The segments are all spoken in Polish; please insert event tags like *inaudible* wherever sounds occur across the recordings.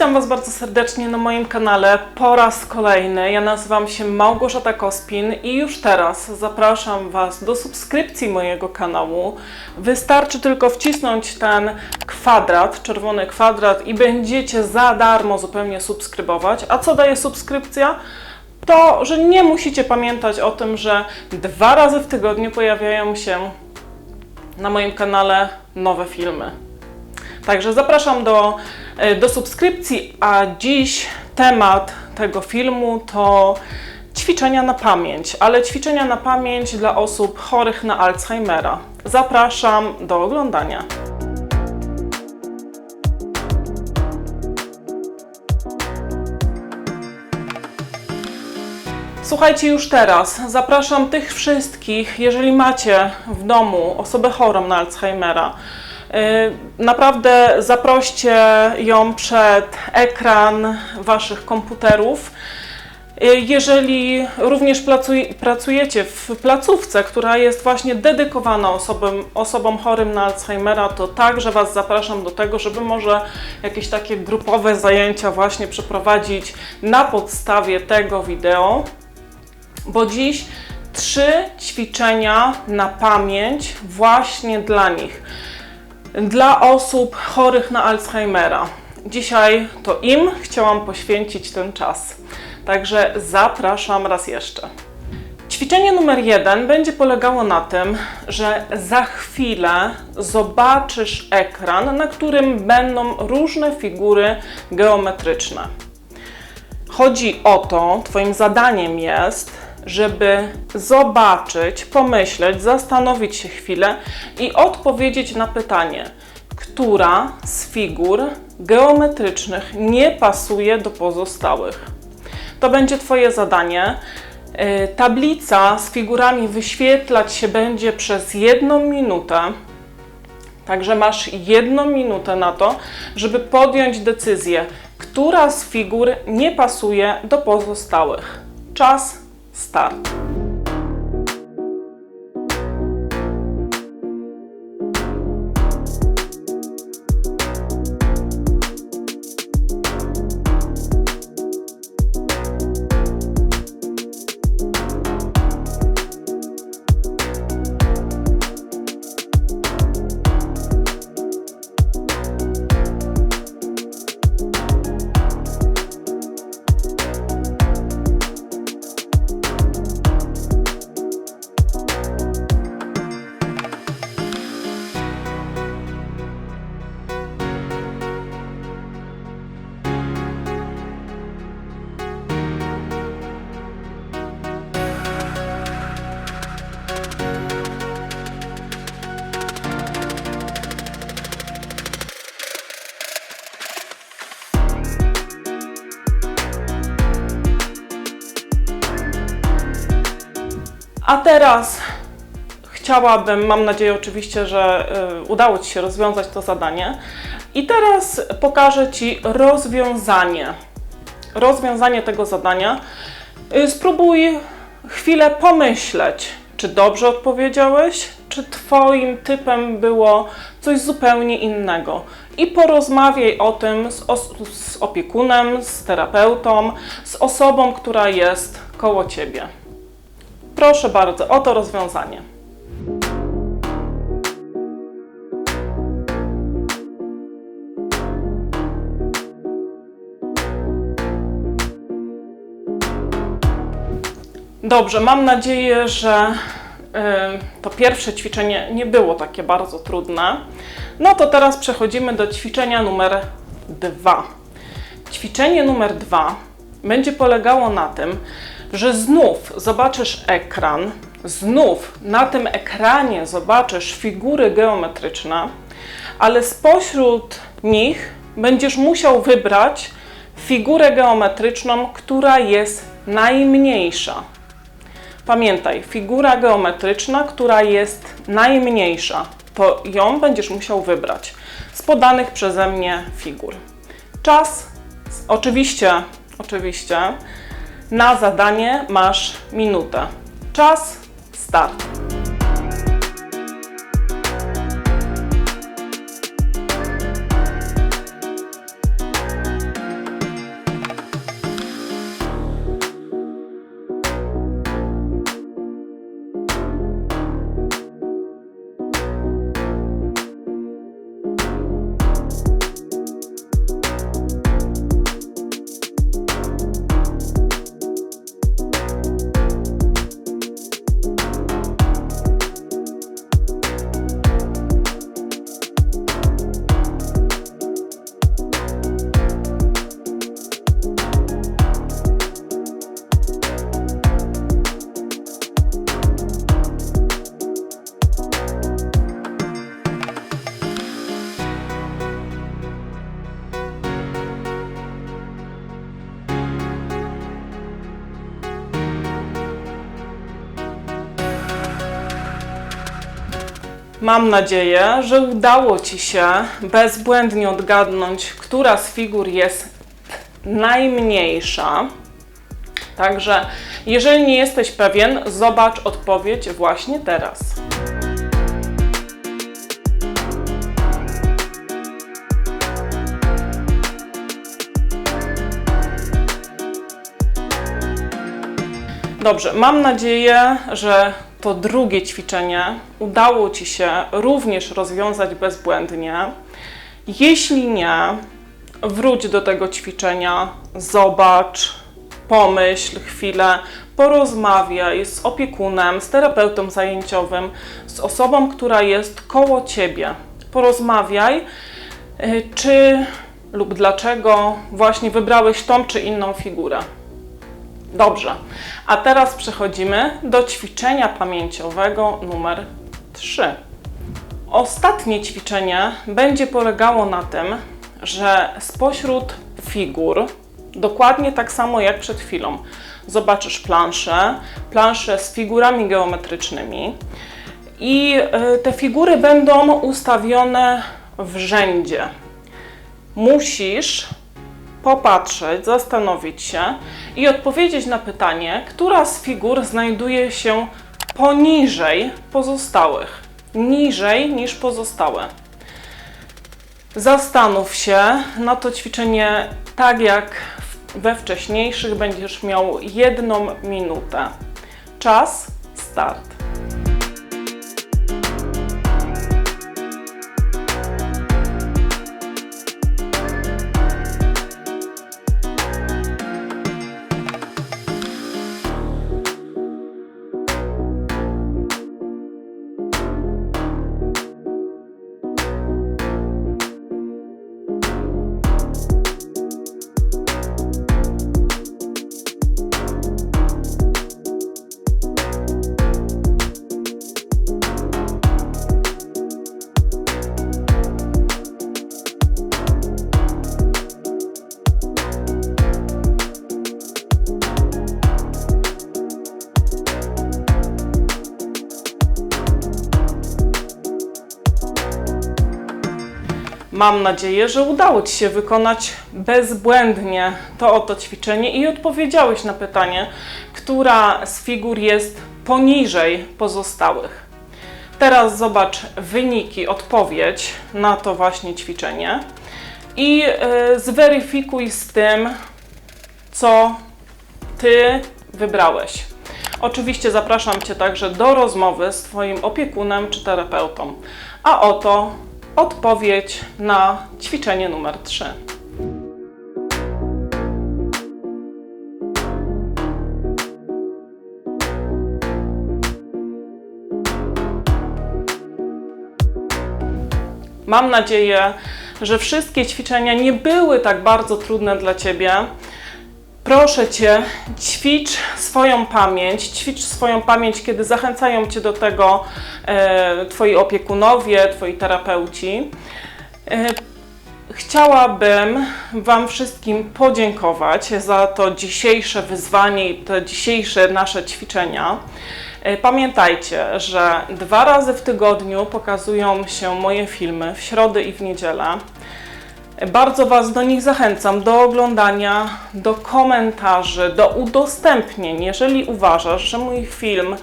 Witam Was bardzo serdecznie na moim kanale po raz kolejny. Ja nazywam się Małgorzata Kospin i już teraz zapraszam Was do subskrypcji mojego kanału. Wystarczy tylko wcisnąć ten kwadrat, czerwony kwadrat i będziecie za darmo zupełnie subskrybować. A co daje subskrypcja? To, że nie musicie pamiętać o tym, że dwa razy w tygodniu pojawiają się na moim kanale nowe filmy. Także zapraszam do, do subskrypcji, a dziś temat tego filmu to ćwiczenia na pamięć, ale ćwiczenia na pamięć dla osób chorych na Alzheimera. Zapraszam do oglądania. Słuchajcie już teraz, zapraszam tych wszystkich, jeżeli macie w domu osobę chorą na Alzheimera, naprawdę zaproście ją przed ekran waszych komputerów. Yy, Jeżeli również pracujecie w placówce, która jest właśnie dedykowana osobom, osobom chorym na Alzheimera, to także Was zapraszam do tego, żeby może jakieś takie grupowe zajęcia właśnie przeprowadzić na podstawie tego wideo bo dziś trzy ćwiczenia na pamięć właśnie dla nich, dla osób chorych na Alzheimera. Dzisiaj to im chciałam poświęcić ten czas. Także zapraszam raz jeszcze. Ćwiczenie numer jeden będzie polegało na tym, że za chwilę zobaczysz ekran, na którym będą różne figury geometryczne. Chodzi o to, Twoim zadaniem jest, żeby zobaczyć, pomyśleć, zastanowić się chwilę i odpowiedzieć na pytanie, która z figur geometrycznych nie pasuje do pozostałych. To będzie Twoje zadanie. Yy, Tablica z figurami wyświetlać się będzie przez jedną minutę. Także masz jedną minutę na to, żeby podjąć decyzję, która z figur nie pasuje do pozostałych. Czas start. A teraz chciałabym, mam nadzieję oczywiście, że y, udało Ci się rozwiązać to zadanie. I teraz pokażę Ci rozwiązanie. Rozwiązanie tego zadania. Y, Spróbuj chwilę pomyśleć, czy dobrze odpowiedziałeś, czy Twoim typem było coś zupełnie innego. I porozmawiaj o tym z, z opiekunem, z terapeutą, z osobą, która jest koło Ciebie. Proszę bardzo, oto rozwiązanie. Dobrze, mam nadzieję, że y, to pierwsze ćwiczenie nie było takie bardzo trudne. No to teraz przechodzimy do ćwiczenia numer dwa. Ćwiczenie numer dwa będzie polegało na tym, że znów zobaczysz ekran, znów na tym ekranie zobaczysz figury geometryczne, ale spośród nich będziesz musiał wybrać figurę geometryczną, która jest najmniejsza. Pamiętaj, figura geometryczna, która jest najmniejsza, to ją będziesz musiał wybrać z podanych przeze mnie figur. Czas, oczywiście, oczywiście, na zadanie masz minutę. Czas, start. Mam nadzieję, że udało Ci się bezbłędnie odgadnąć, która z figur jest najmniejsza. Także, jeżeli nie jesteś pewien, zobacz odpowiedź właśnie teraz. Dobrze, mam nadzieję, że to drugie ćwiczenie udało Ci się również rozwiązać bezbłędnie. Jeśli nie, wróć do tego ćwiczenia, zobacz, pomyśl chwilę, porozmawiaj z opiekunem, z terapeutą zajęciowym, z osobą, która jest koło Ciebie. Porozmawiaj, y, czy lub dlaczego właśnie wybrałeś tą czy inną figurę. Dobrze, a teraz przechodzimy do ćwiczenia pamięciowego numer 3. Ostatnie ćwiczenie będzie polegało na tym, że spośród figur, dokładnie tak samo jak przed chwilą, zobaczysz planszę, planszę z figurami geometrycznymi i y, te figury będą ustawione w rzędzie. Musisz popatrzeć, zastanowić się i odpowiedzieć na pytanie, która z figur znajduje się poniżej pozostałych, niżej niż pozostałe. Zastanów się na to ćwiczenie tak jak we wcześniejszych, będziesz miał jedną minutę. Czas, start. Mam nadzieję, że udało Ci się wykonać bezbłędnie to oto ćwiczenie i odpowiedziałeś na pytanie, która z figur jest poniżej pozostałych. Teraz zobacz wyniki, odpowiedź na to właśnie ćwiczenie i y, zweryfikuj z tym, co Ty wybrałeś. Oczywiście zapraszam Cię także do rozmowy z Twoim opiekunem czy terapeutą. A oto odpowiedź na ćwiczenie numer 3. Mam nadzieję, że wszystkie ćwiczenia nie były tak bardzo trudne dla Ciebie. Proszę Cię, ćwicz swoją pamięć, ćwicz swoją pamięć, kiedy zachęcają Cię do tego e, Twoi opiekunowie, Twoi terapeuci. E, chciałabym Wam wszystkim podziękować za to dzisiejsze wyzwanie i te dzisiejsze nasze ćwiczenia. E, Pamiętajcie, że dwa razy w tygodniu pokazują się moje filmy w środę i w niedzielę. Bardzo Was do nich zachęcam, do oglądania, do komentarzy, do udostępnień. Jeżeli uważasz, że mój film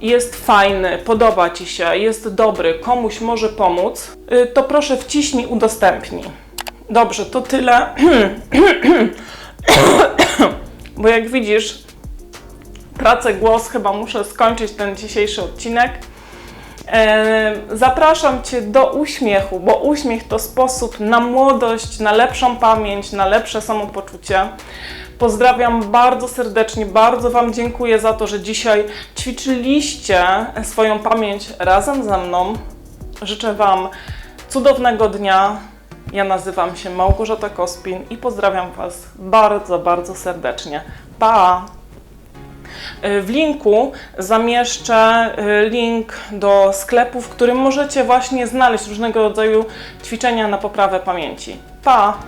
jest fajny, podoba Ci się, jest dobry, komuś może pomóc, y, to proszę wciśnij udostępnij. Dobrze, to tyle. *coughs* Bo jak widzisz, tracę głos, chyba muszę skończyć ten dzisiejszy odcinek. Zapraszam Cię do uśmiechu, bo uśmiech to sposób na młodość, na lepszą pamięć, na lepsze samopoczucie. Pozdrawiam bardzo serdecznie, bardzo Wam dziękuję za to, że dzisiaj ćwiczyliście swoją pamięć razem ze mną. Życzę Wam cudownego dnia. Ja nazywam się Małgorzata Kospin i pozdrawiam Was bardzo, bardzo serdecznie. Pa! W linku zamieszczę y, link do sklepu, w którym możecie właśnie znaleźć różnego rodzaju ćwiczenia na poprawę pamięci. Pa!